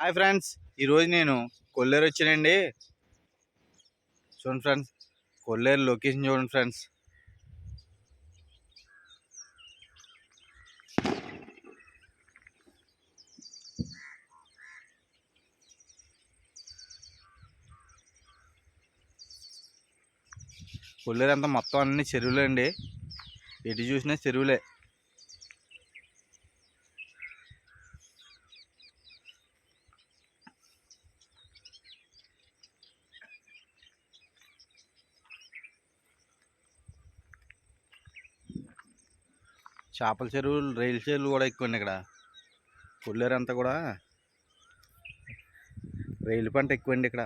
Hi friends ఈరోజు నేను కొల్లేరు వచ్చానండి. చూడండి ఫ్రెండ్స్ కొల్లేరు లొకేషన్ చూడండి ఫ్రెండ్స్. కొల్లేరు అంతా మొత్తం అన్ని చెరువులే అండి. ఎటు చూసినా చెరువులే. చేపల చెరువులు రైలు చెరువులు కూడా ఎక్కువ ఇక్కడ. కొల్లేరు అంతా కూడా. రైలు పంట ఎక్కువండి ఇక్కడ.